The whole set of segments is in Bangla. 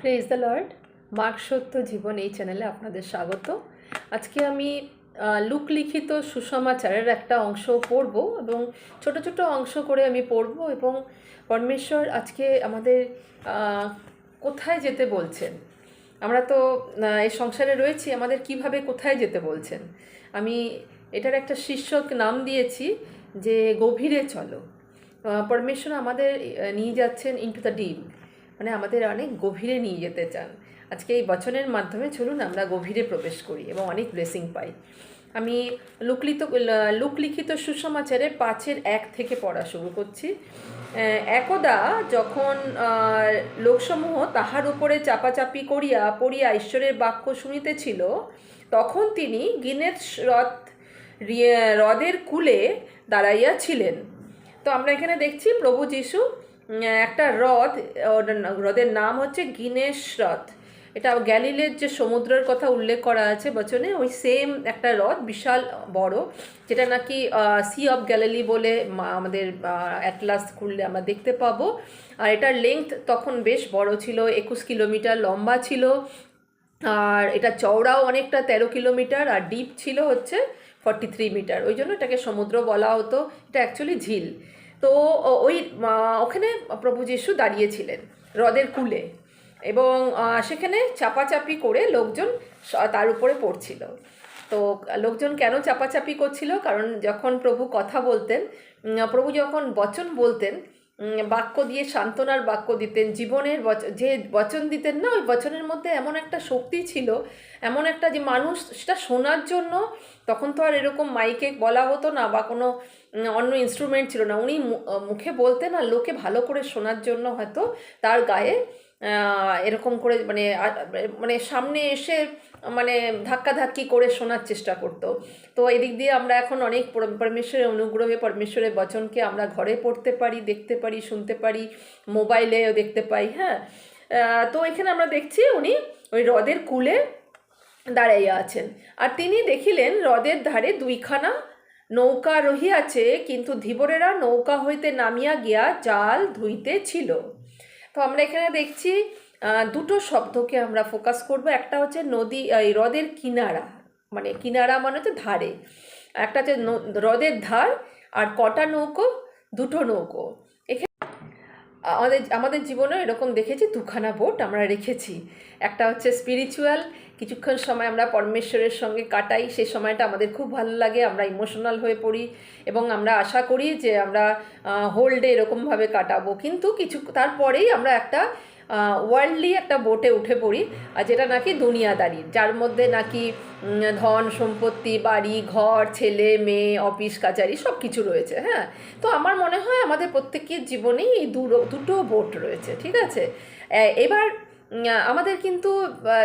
প্রেজ দ্য লর্ড মার্ক সত্য জীবন এই চ্যানেলে আপনাদের স্বাগত। আজকে আমি লোকলিখিত সুসমাচারের একটা অংশ পড়ব এবং ছোট ছোট অংশ করে আমি পড়ব এবং পরমেশ্বর আজকে আমাদের কোথায় যেতে বলছেন? আমরা তো এই সংসারে রয়েছি, আমাদের কীভাবে কোথায় যেতে বলছেন? আমি এটার একটা শীর্ষক নাম দিয়েছি যে গভীরে চলো। পরমেশ্বর আমাদের নিয়ে যাচ্ছেন ইন্টু দ্য ডিপ মানে আমাদের অনেক গভীরে নিয়ে যেতে চান। আজকে এই বচনের মাধ্যমে চলুন আমরা গভীরে প্রবেশ করি এবং অনেক ব্লেসিং পাই। আমি লুকলিত, লুকলিখিত সুসমাচারে পাঁচের এক থেকে পড়া শুরু করছি। একদা যখন লোকসমূহ তাহার উপরে চাপাচাপি করিয়া, পড়িয়া ঈশ্বরের বাক্য শুনিতেছিল, তখন তিনি গিনেত হ্রদ হ্রদের কূলে দাঁড়াইয়া ছিলেন তো আমরা এখানে দেখছি প্রভু যিশু একটা হ্রদ হ্রদের নাম হচ্ছে গিনেশ হ্রদ। এটা গ্যালিলের যে সমুদ্রের কথা উল্লেখ করা আছে বচনে, ওই সেম একটা হ্রদ, বিশাল, বড়, যেটা নাকি সি অফ গ্যালিলি বলে আমাদের অ্যাটলাস খুললে আমরা দেখতে পাবো। আর এটার লেংথ তখন বেশ বড় ছিল, একুশ কিলোমিটার লম্বা ছিল। আর এটা চওড়াও অনেকটা তেরো কিলোমিটার, আর ডিপ ছিল হচ্ছে ফর্টি থ্রি মিটার ওই জন্য এটাকে সমুদ্র বলা হতো। এটা অ্যাকচুয়ালি ঝিল। তো ওই ওখানে প্রভু যিশু দাঁড়িয়েছিলেন হ্রদের কুলে এবং সেখানে চাপাচাপি করে লোকজন তার উপরে পড়ছিল। তো লোকজন কেন চাপাচাপি করছিল? কারণ যখন প্রভু কথা বলতেন প্রভু যখন বচন বলতেন বাক্য দিয়ে সান্ত্বনার বাক্য দিতেন। জীবনের যে বচন দিতেন না, ওই বচনের মধ্যে এমন একটা শক্তি ছিল, এমন একটা যে মানুষ সেটা শোনার জন্য তখন তো আর এরকম মাইকে বলা হতো না বা কোনো অন্য ইনস্ট্রুমেন্ট ছিল না। উনি মুখে বলতেন আর লোকে ভালো করে শোনার জন্য হয়তো তার গায়ে এরকম করে মানে মানে সামনে এসে মানে ধাক্কাধাক্কি করে শোনার চেষ্টা করতো। তো এদিক দিয়ে আমরা এখন অনেক পরমেশ্বরের অনুগ্রহে, পরমেশ্বরের বচনকে আমরা ঘরে পড়তে পারি, দেখতে পারি, শুনতে পারি, মোবাইলেও দেখতে পাই হ্যাঁ। তো এখানে আমরা দেখছি উনি ওই হ্রদের কুলে দাঁড়াইয়া আছেন। আর তিনি দেখিলেন হ্রদের ধারে দুইখানা নৌকা রহিয়াছে, কিন্তু ধীবরেরা নৌকা হইতে নামিয়া গিয়া জাল ধুইতে ছিল। তো আমরা এখানে দেখছি দুটো শব্দকে আমরা ফোকাস করব। একটা হচ্ছে নদী এই হ্রদের কিনারা মানে কিনারা মানে হচ্ছে ধারে। একটা হচ্ছে হ্রদের ধার আর কটা নৌকো? দুটো নৌকো। এখানে আমাদের আমাদের জীবনে এরকম দেখেছি, দুখানা বোট আমরা রেখেছি। একটা হচ্ছে স্পিরিচুয়াল কিছুক্ষণ সময় আমরা পরমেশ্বরের সঙ্গে কাটাই সেই সময়টা আমাদের খুব ভালো লাগে, আমরা ইমোশনাল হয়ে পড়ি এবং আমরা আশা করি যে আমরা হোল ডে এরকমভাবে কাটাবো। কিন্তু কিছু, তারপরেই আমরা একটা ওয়ার্ল্ডলি একটা বোটে উঠে পড়ি, আর যেটা নাকি দুনিয়াদারি, যার মধ্যে নাকি ধন, সম্পত্তি, বাড়ি, ঘর, ছেলে, মেয়ে অফিস কাচারি সব কিছু রয়েছে হ্যাঁ? তো আমার মনে হয় আমাদের প্রত্যেকের জীবনেই এই দুটো বোট রয়েছে, ঠিক আছে? এবার আমাদের কিন্তু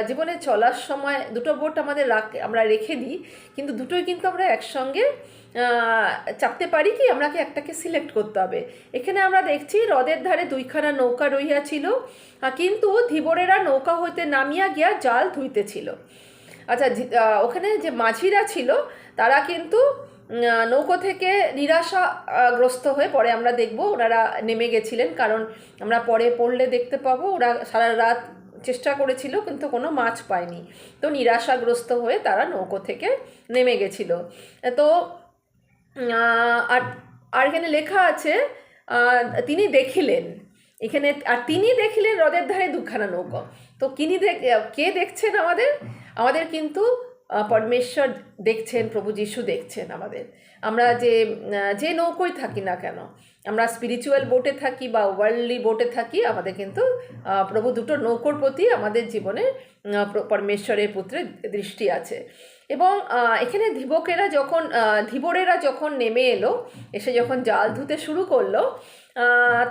জীবনে চলার সময় দুটো বোট আমাদের রাখ আমরা রেখে দিই কিন্তু দুটোই কিন্তু আমরা একসঙ্গে চাপতে পারি কি আমরাকে একটাকে সিলেক্ট করতে হবে। এখানে আমরা দেখছি হ্রদের ধারে দুইখানা নৌকা রহিয়াছিল আহ, কিন্তু ধীবরেরা নৌকা হইতে নামিয়া গিয়া জাল ধুইতেছিল। আচ্ছা ওখানে যে মাঝিরা ছিল তারা কিন্তু নৌকো থেকে নিরাশাগ্রস্ত হয়ে পরে আমরা দেখব ওনারা নেমে গেছিলেন, কারণ আমরা পরে পড়লে দেখতে পাবো ওরা সারা রাত চেষ্টা করেছিল কিন্তু কোনো মাছ পায়নি। তো নিরাশাগ্রস্ত হয়ে তারা নৌকো থেকে নেমে গেছিল। তো আর আর এখানে লেখা আছে তিনি দেখিলেন। এখানে, আর তিনি দেখিলেন হ্রদের ধারে দুখানা নৌকো। তো কিনি দেখ, কে দেখছেন আমাদের? আমাদের কিন্তু পরমেশ্বর দেখছেন, প্রভু যিশু দেখছেন আমাদের। আমরা যে যে নৌকোয় থাকি না কেন, আমরা স্পিরিচুয়াল বোটে থাকি বা ওয়ার্ল্ডলি বোটে থাকি, আমাদের কিন্তু প্রভু দুটো নৌকোর প্রতি আমাদের জীবনে পরমেশ্বরের পুত্রের দৃষ্টি আছে। এবং এখানে ধীবকেরা যখন ধীবরেরা যখন নেমে এলো, এসে যখন জাল ধুতে শুরু করল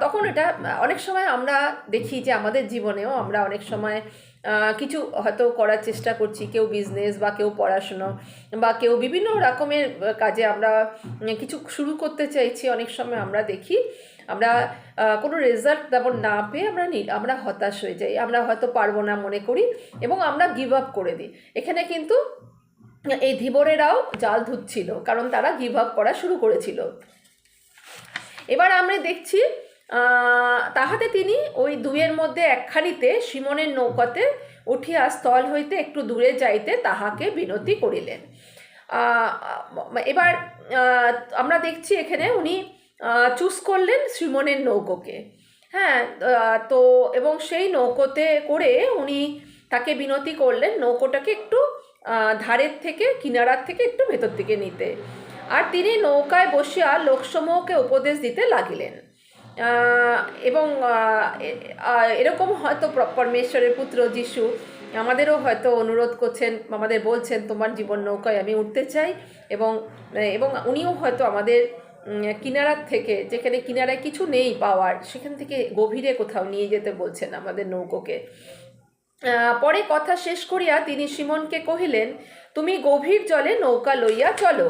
তখন এটা, অনেক সময় আমরা দেখি যে আমাদের জীবনেও আমরা অনেক সময় কিছু হয়তো করার চেষ্টা করছি, কেউ বিজনেস বা কেউ পড়াশুনো বা কেউ বিভিন্ন রকমের কাজে আমরা কিছু শুরু করতে চাইছি, অনেক সময় আমরা দেখি আমরা কোনো রেজাল্ট তেমন না পেয়ে আমরা আমরা হতাশ হয়ে যাই, আমরা হয়তো পারব না মনে করি এবং আমরা গিভ আপ করে দিই। এখানে কিন্তু এই ধীবরেরাও জাল ধুচ্ছিল, কারণ তারা গিভ আপ করা শুরু করেছিল। এবার আমরা দেখছি তাহাতে তিনি ওই দুয়ের মধ্যে একখানিতে সিমনের নৌকাতে উঠিয়া স্থল হইতে একটু দূরে যাইতে তাহাকে বিনতি করিলেন। এবার আমরা দেখছি এখানে উনি চুজ করলেন সিমনের নৌকোকে। হ্যাঁ তো এবং সেই নৌকোতে করে উনি তাকে বিনতি করলেন নৌকোটাকে একটু ধারের থেকে, কিনারার থেকে একটু ভেতর দিকে নিতে। আর তিনি নৌকায় বসিয়া লোকসমূহকে উপদেশ দিতে লাগিলেন। এবং এরকম হয়তো পরমেশ্বরের পুত্র যিশু আমাদেরও হয়তো অনুরোধ করছেন, আমাদের বলছেন, তোমার জীবন নৌকায় আমি উঠতে চাই। এবং এবং উনিও হয়তো আমাদের কিনারার থেকে, যেখানে কিনারায় কিছু নেই পাওয়ার, সেখান থেকে গভীরে কোথাও নিয়ে যেতে বলছেন আমাদের নৌকোকে। পরে কথা শেষ করিয়া তিনি সিমনকে কহিলেন, তুমি গভীর জলে নৌকা লইয়া চলো।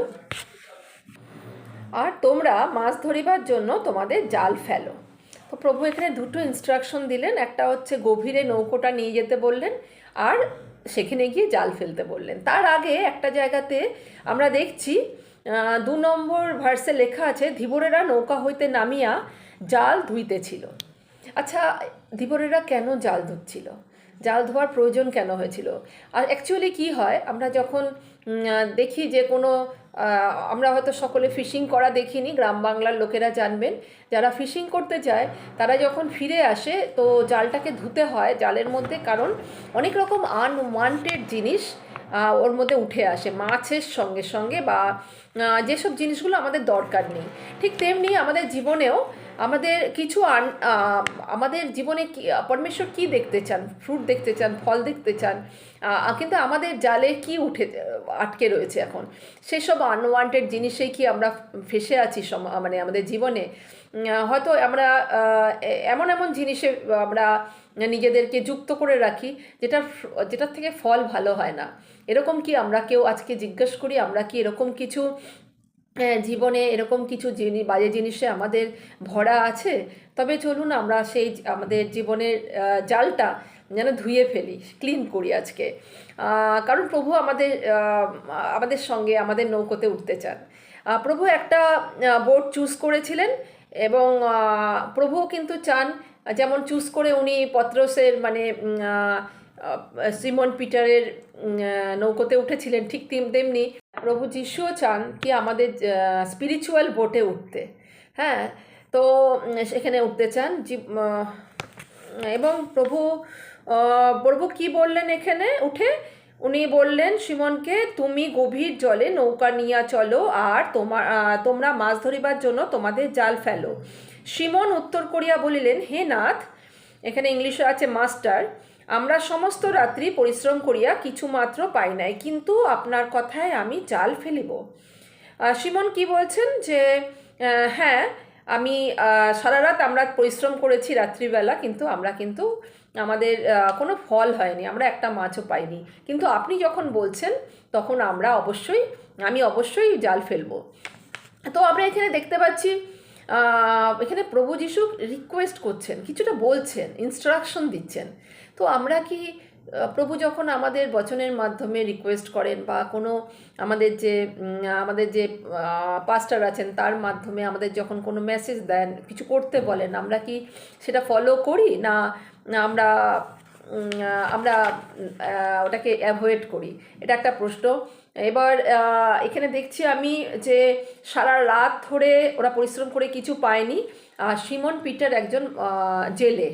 আর তোমরা মাছ ধরিবার জন্য তোমাদের জাল ফেলো। তো প্রভু এখানে দুটো ইনস্ট্রাকশন দিলেন, একটা হচ্ছে গভীরে নৌকোটা নিয়ে যেতে বললেন, আর সেখানে গিয়ে জাল ফেলতে বললেন। তার আগে একটা জায়গাতে আমরা দেখছি দু নম্বর ভার্সে লেখা আছে, ধীবরেরা নৌকা হইতে নামিয়া জাল ধুইতেছিল। আচ্ছা ধীবরেরা কেন জাল ধুচ্ছিল? জাল ধোয়ার প্রয়োজন কেন হয়েছিল? আর অ্যাকচুয়ালি কি হয়, আমরা যখন দেখি যে কোনো আমরা হয়তো সকলে ফিশিং করা দেখিনি, গ্রাম বাংলার লোকেরা জানবেন। যারা ফিশিং করতে যায়, তারা যখন ফিরে আসে, তো জালটাকে ধুতে হয়, জালের মধ্যে কারণ অনেক রকম আনওয়ান্টেড জিনিস ওর মধ্যে উঠে আসে, মাছের সঙ্গে সঙ্গে বা যেসব জিনিসগুলো আমাদের দরকার নেই। ঠিক তেমনি আমাদের জীবনেও আমাদের কিছু আন আমাদের জীবনে পরমেশ্বর কি দেখতে চান? ফ্রুট দেখতে চান? ফল দেখতে চান? কিন্তু আমাদের জালে কি উঠে, আটকে রয়েছে এখন? সেসব আনওয়ান্টেড জিনিসেই কি আমরা ফেসে আছি মানে আমাদের জীবনে? হয়তো আমরা এমন এমন জিনিসে আমরা নিজেদেরকে যুক্ত করে রাখি যেটা যেটার থেকে ফল ভালো হয় না। এরকম কি আমরা কেউ আজকে জিজ্ঞেস করি? আমরা কি এরকম কিছু জীবনে এরকম কিছু জিনিস বাজে জিনিসে আমাদের ভরা আছে, তবে চলুন আমরা সেই আমাদের জীবনের জালটা যেন ধুয়ে ফেলি, ক্লিন করি আজকে। কারণ প্রভু আমাদের আমাদের সঙ্গে, আমাদের নৌকোতে উঠতে চান। প্রভু একটা বোট চুজ করেছিলেন এবং প্রভু কিন্তু চান, যেমন চুজ করে উনি পত্রসের মানে সিমন পিটারের নৌকোতে উঠেছিলেন, ঠিক তেম- তেমনি প্রভু যিশুও চান কি আমাদের স্পিরিচুয়াল বোটে উঠতে। হ্যাঁ তো সেখানে উঠতে চান। এবং প্রভু প্রভু কি বললেন এখানে? উঠে উনি বললেন সিমনকে তুমি গভীর জলে নৌকা নিয়ে চলো, আর তোমার তোমরা মাছ ধরিবার জন্য তোমাদের জাল ফেলো। সিমন উত্তর করিয়া বলিলেন, হে নাথ। এখানে ইংলিশে আছে, মাস্টার। আমরা সমস্ত রাত্রি পরিশ্রম করিয়া কিছু মাত্র পাই নাই, কিন্তু আপনার কথায় আমি জাল ফেলিব। সিমন কি বলছেন যে হ্যাঁ আমি সারা রাত আমরা পরিশ্রম করেছি রাত্রিবেলা, কিন্তু আমরা কিন্তু আমাদের কোনো ফল হয়নি, আমরা একটা মাছও পাইনি। কিন্তু আপনি যখন বলছেন, তখন আমরা অবশ্যই, আমি অবশ্যই জাল ফেলব। তো আমরা এখানে দেখতে পাচ্ছি এখানে প্রভু যিশু রিকোয়েস্ট করছেন, কিছুটা বলছেন ইনস্ট্রাকশন দিচ্ছেন। তো আমরা কি প্রভু যখন আমাদের বচনের মাধ্যমে রিকোয়েস্ট করেন বা কোনো আমাদের যে আমাদের যে পাস্টার আছেন তার মাধ্যমে আমাদের যখন কোনো মেসেজ দেন, কিছু করতে বলেন, আমরা কি সেটা ফলো করি? না আমরা আমরা ওটাকে অ্যাভয়েড করি? এটা একটা প্রশ্ন। এবার এখানে দেখছি আমি যে সারা রাত ধরে ওরা পরিশ্রম করে কিছু পায়নি। আর সিমন পিটার একজন জেলে,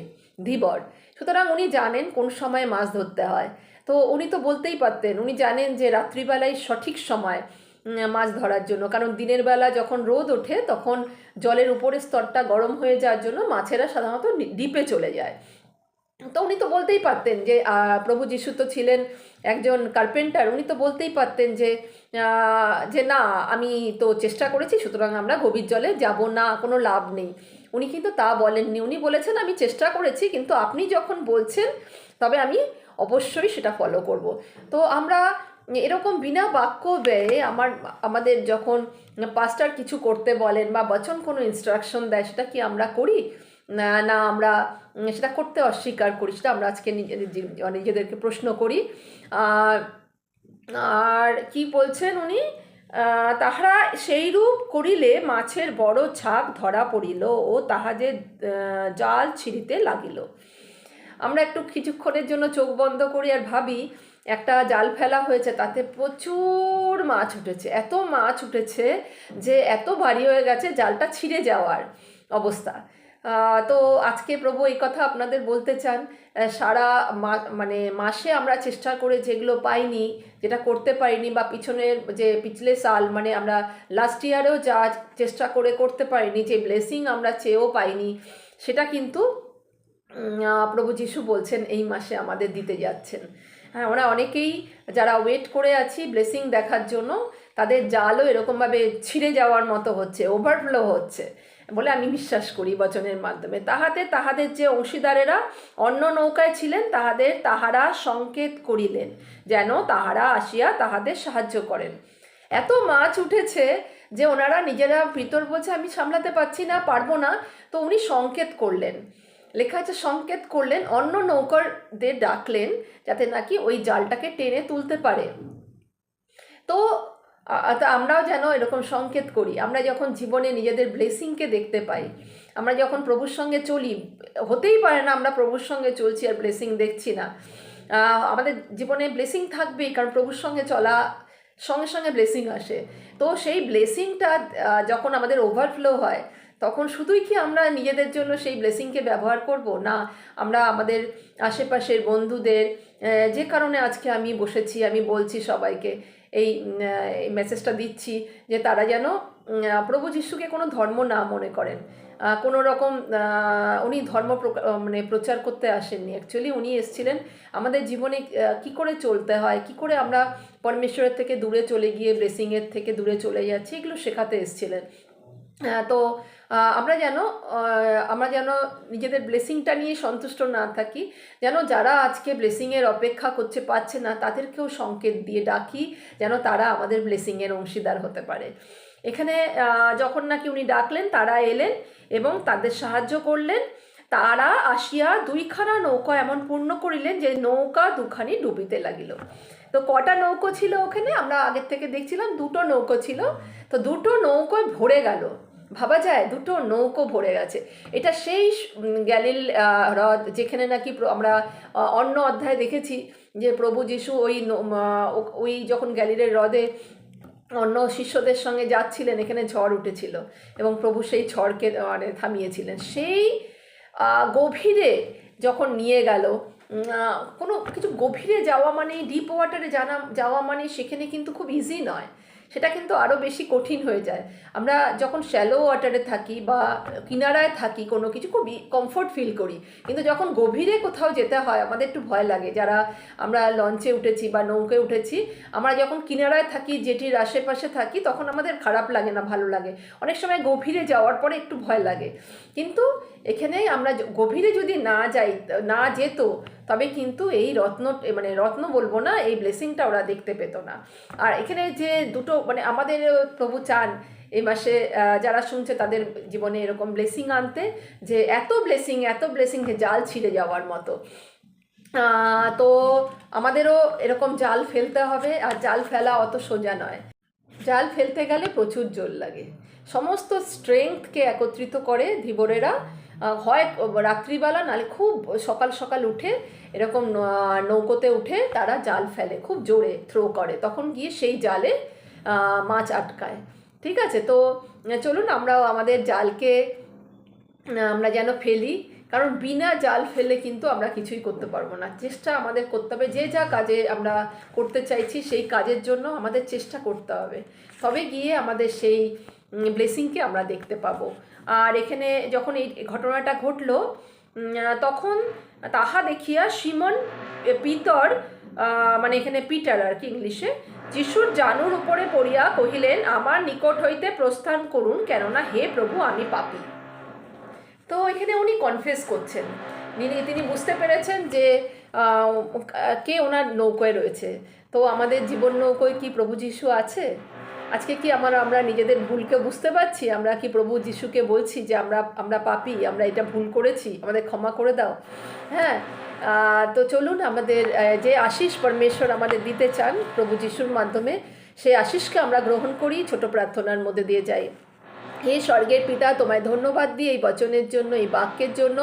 ধীবর। সুতরাং উনি জানেন কোন সময় মাছ ধরতে হয়। তো উনি তো বলতেই পারতেন, উনি জানেন যে রাত্রিবেলায় সঠিক সময় মাছ ধরার জন্য। কারণ দিনের বেলা যখন রোদ ওঠে, তখন জলের উপরের স্তরটা গরম হয়ে যাওয়ার জন্য মাছেরা সাধারণত ডিপে চলে যায়। তো উনি তো বলতেই পারতেন যে প্রভু যিশু তো ছিলেন একজন কার্পেন্টার, উনি তো বলতেই পারতেন যে যে না, আমি তো চেষ্টা করেছি, সুতরাং আমরা গভীর জলে যাব না, কোনো লাভ নেই। উনি কিন্তু তা বলেননি। উনি বলেছেন, আমি চেষ্টা করেছি, কিন্তু আপনি যখন বলছেন, তবে আমি অবশ্যই সেটা ফলো করব। তো আমরা এরকম বিনা বাক্য ব্যয়ে আমার, আমাদের যখন পাস্টার কিছু করতে বলেন বা বচন কোনো ইনস্ট্রাকশন দেয়, সেটা কি আমরা করি? না আমরা সেটা করতে অস্বীকার করি, সেটা আমরা আজকে নিজেদের নিজেদেরকে প্রশ্ন করি। আর কি বলছেন উনি? তাহারা সেইরূপ করিলে মাছের বড় ছাক ধরা পড়িল ও তাহাদের জাল ছিঁড়িতে লাগিল। আমরা একটু কিছুক্ষণের জন্য চোখ বন্ধ করি আর ভাবি, একটা জাল ফেলা হয়েছে, তাতে প্রচুর মাছ উঠেছে। এত মাছ উঠেছে যে এত ভারী হয়ে গেছে জালটা ছিঁড়ে যাওয়ার অবস্থা। তো আজকে প্রভু এই কথা আপনাদের বলতে চান সারা মানে মাসে আমরা চেষ্টা করে যেগুলো পাইনি, যেটা করতে পারিনি বা পিছনের যে পিছলে সাল মানে আমরা লাস্ট ইয়ারেও যা চেষ্টা করে করতে পারিনি, যে ব্লেসিং আমরা চেয়েও পাইনি, সেটা কিন্তু প্রভু যিশু বলছেন এই মাসে আমাদের দিতে যাচ্ছেন। হ্যাঁ আমরা অনেকেই যারা ওয়েট করে আছি ব্লেসিং দেখার জন্য, তাদের জালও এরকমভাবে ছিঁড়ে যাওয়ার মতো হচ্ছে ওভারফ্লো হচ্ছে। বলে আমি বিশ্বাস করি বচনের মাধ্যমে। তাহাতে তাহাদের যে অংশীদারেরা অন্য নৌকায় ছিলেন, তাহাদের তাহারা সংকেত করিলেন, যেন তাহারা আসিয়া তাহাদের সাহায্য করেন। এত মাছ উঠেছে যে ওনারা নিজেরা ভিতর বলছে, আমি সামলাতে পারছি না, পারব না। তো উনি সংকেত করলেন। লেখা আছে, সংকেত করলেন, অন্য নৌকারদের ডাকলেন, যাতে নাকি ওই জালটাকে টেনে তুলতে পারে। তো তা আমরাও যেন এরকম সংকেত করি। আমরা যখন জীবনে নিজেদের ব্লেসিংকে দেখতে পাই, আমরা যখন প্রভুর সঙ্গে চলি, হতেই পারে না আমরা প্রভুর সঙ্গে চলছি আর ব্লেসিং দেখছি না। আমাদের জীবনে ব্লেসিং থাকবেই, কারণ প্রভুর সঙ্গে চলা সঙ্গে সঙ্গে ব্লেসিং আসে। তো সেই ব্লেসিংটা যখন আমাদের ওভারফ্লো হয়, তখন শুধুই কি আমরা নিজেদের জন্য সেই ব্লেসিংকে ব্যবহার করব? না, আমরা আমাদের আশেপাশের বন্ধুদের যে কারণে আজকে আমি বসেছি, আমি বলছি সবাইকে এই মেসেজটা দিচ্ছি যে তারা যেন প্রভু যিশুকে কোনো ধর্ম না মনে করেন। কোনো রকম উনি ধর্ম মানে প্রচার করতে আসেননি। অ্যাকচুয়ালি উনি এসছিলেন আমাদের জীবনে কি করে চলতে হয়, কি করে আমরা পরমেশ্বরের থেকে দূরে চলে গিয়ে ব্লেসিংয়ের থেকে দূরে চলে যাচ্ছি, এগুলো শেখাতে এসেছিলেন। তো আমরা যেন আমরা যেন নিজেদের ব্লেসিংটা নিয়ে সন্তুষ্ট না থাকি, যেন যারা আজকে ব্লেসিংয়ের অপেক্ষা করছে পাচ্ছে না, তাদেরকেও সংকেত দিয়ে ডাকি, যেন তারা আমাদের ব্লেসিংয়ের অংশীদার হতে পারে। এখানে যখন নাকি উনি ডাকলেন, তারা এলেন এবং তাদের সাহায্য করলেন। তারা আসিয়া দুইখানা নৌকা এমন পূর্ণ করিলেন যে নৌকা দুখানি ডুবিতে লাগিল। তো কটা নৌকো ছিল ওখানে? আমরা আগের থেকে দেখছিলাম দুটো নৌকো ছিল। তো দুটো নৌকোয় ভরে গেল। ভাবা যায় দুটো নৌকো ভরে গেছে। এটা সেই গ্যালিল হ্রদ যেখানে নাকি আমরা অন্য অধ্যায়ে দেখেছি যে প্রভু যিশু ওই ওই যখন গ্যালিলের হ্রদে অন্য শিষ্যদের সঙ্গে যাচ্ছিলেন, এখানে ঝড় উঠেছিল এবং প্রভু সেই ঝড়কে মানে থামিয়েছিলেন। সেই গভীরে যখন নিয়ে গেল কোনো কিছু গভীরে যাওয়া মানে ডিপ ওয়াটারে জানা যাওয়া মানে সেখানে কিন্তু খুব ইজি নয়। সেটা কিন্তু আরও বেশি কঠিন হয়ে যায়। আমরা যখন শ্যালো ওয়াটারে থাকি বা কিনারায় থাকি কোনো কিছু খুব কমফোর্ট ফিল করি। কিন্তু যখন গভীরে কোথাও যেতে হয়, আমাদের একটু ভয় লাগে। যারা আমরা লঞ্চে উঠেছি বা নৌকায় উঠেছি, আমরা যখন কিনারায় থাকি, যেটির আশেপাশে থাকি, তখন আমাদের খারাপ লাগে না, ভালো লাগে। অনেক সময় গভীরে যাওয়ার পরে একটু ভয় লাগে। কিন্তু এখানে আমরা গভীরে যদি না যাই না যেত, তবে কিন্তু এই রত্ন মানে রত্ন বলব না, এই ব্লেসিংটা ওরা দেখতে পেতো না। আর এখানে যে দুটো মানে আমাদের প্রভু চান এই মাসে যারা শুনছে তাদের জীবনে এরকম ব্লেসিং আনতে, যে এত ব্লেসিং এত ব্লেসিং যে জাল ছিঁড়ে যাওয়ার মতো। তো আমাদেরও এরকম জাল ফেলতে হবে, আর জাল ফেলা অত সোজা নয়। জাল ফেলতে গেলে প্রচুর জোর লাগে। সমস্ত স্ট্রেংথকে একত্রিত করে ধীবরেরা হয় রাত্রিবেলা, নালে খুব সকাল সকাল উঠে, এরকম নৌকোতে উঠে তারা জাল ফেলে, খুব জোরে থ্রো করে। তখন গিয়ে সেই জালে মাছ আটকায়। ঠিক আছে? তো, চলুন আমরাও আমাদের জালকে, আমরা যেন ফেলি। কারণ বিনা জাল ফেলে কিন্তু আমরা কিছুই করতে পারব না। চেষ্টা আমাদের করতে হবে। যে যা কাজে আমরা করতে চাইছি, সেই কাজের জন্য আমাদের চেষ্টা করতে হবে। তবে গিয়ে আমাদের সেই ব্লেসিংকে আমরা দেখতে পাবো। আর এখানে যখন এই ঘটনাটা ঘটল তখন তাহা দেখিয়া সিমন পিতর মানে এখানে পিটার আর কি ইংলিশে, যিশুর জানুর উপরে পড়িয়া কহিলেন, আমার নিকট হইতে প্রস্থান করুন, কেননা হে প্রভু, আমি পাপি। তো এখানে উনি কনফেস করছেন। তিনি তিনি বুঝতে পেরেছেন যে কে ওনার নৌকোয় রয়েছে। তো আমাদের জীবন নৌকোয় কি প্রভু যিশু আছে? আজকে কি আমার, আমরা নিজেদের ভুলকে বুঝতে পারছি? আমরা কি প্রভু যিশুকে বলছি যে আমরা আমরা পাপি, আমরা এটা ভুল করেছি? আমাদের ক্ষমা করে দাও। হ্যাঁ তো চলুন আমাদের যে আশিস পরমেশ্বর আমাদের দিতে চান, প্রভু যিশুর মাধ্যমে, সেই আশিসকে আমরা গ্রহণ করি, ছোট প্রার্থনার মধ্যে দিয়ে যাই। হে স্বর্গের পিতা, তোমায় ধন্যবাদ দিই এই বচনের জন্য, এই বাক্যের জন্য।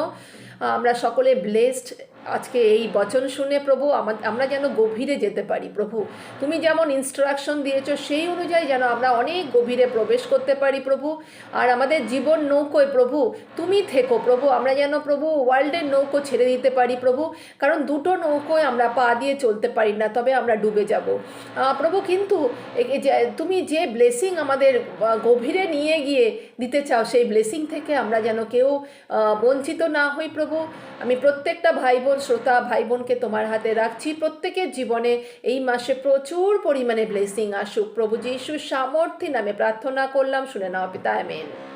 আমরা সকলে ব্লেসড আজকে এই বচন শুনে প্রভু, আমা- আমরা যেন গভীরে যেতে পারি প্রভু। তুমি যেমন ইনস্ট্রাকশন দিয়েছ, সেই অনুযায়ী যেন আমরা অনেক গভীরে প্রবেশ করতে পারি প্রভু। আর আমাদের জীবন নৌকোয় প্রভু, তুমি থেকো প্রভু। আমরা যেন প্রভু ওয়ার্ল্ডের নৌকো ছেড়ে দিতে পারি প্রভু। কারণ দুটো নৌকোয় আমরা পা দিয়ে চলতে পারি না, তবে আমরা ডুবে যাব। প্রভু কিন্তু তুমি যে ব্লেসিং আমাদের গভীরে নিয়ে গিয়ে দিতে চাও, সেই ব্লেসিং থেকে আমরা যেন কেউ বঞ্চিত না হই প্রভু। আমি প্রত্যেকটা ভাই বোন শ্রোতা ভাই বোনকে তোমার হাতে রাখছি। প্রত্যেকের জীবনে এই মাসে প্রচুর পরিমাণে ব্লেসিং আসুক। প্রভু যীশু সামর্থ্যে নামে প্রার্থনা করলাম। শুনে নাও পিতা, আমেন।